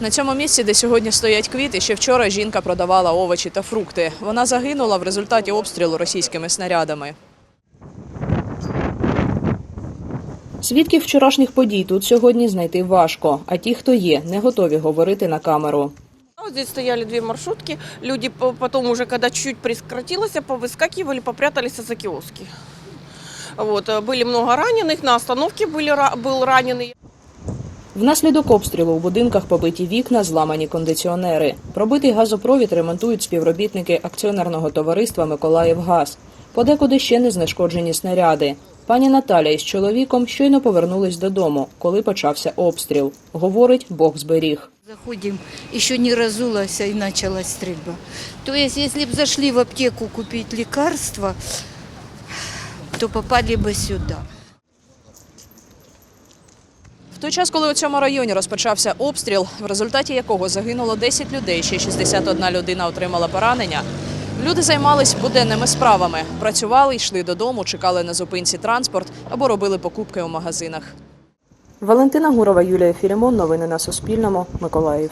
На цьому місці, де сьогодні стоять квіти, ще вчора жінка продавала овочі та фрукти. Вона загинула в результаті обстрілу російськими снарядами. Свідків вчорашніх подій тут сьогодні знайти важко, а ті, хто є, не готові говорити на камеру. Вот здесь стояли две маршрутки. Люди по- потом уже, когда чуть-чуть прекратилось, повыскакивали, попрятались за киоски. Вот, э, были много раненых, на остановке были, ра- был раненый. Внаслідок обстрілу у будинках побиті вікна, зламані кондиціонери. Пробитий газопровід ремонтують співробітники акціонерного товариства Миколаївгаз. Подекуди ще не знешкоджені снаряди. Пані Наталя із чоловіком щойно повернулись додому, коли почався обстріл. Говорить, Бог зберіг. Заходим, еще не разулась, и началась стрельба. То есть, если бы зашли в аптеку купить лекарства, то попали бы сюда. В той час, коли у цьому районі розпочався обстріл, в результаті якого загинуло 10 людей, ще 61 людина отримала поранення. Люди займались буденними справами, працювали, йшли додому, чекали на зупинці транспорт або робили покупки у магазинах. Валентина Гурова, Юлія Філімон. Новини на Суспільному. Миколаїв.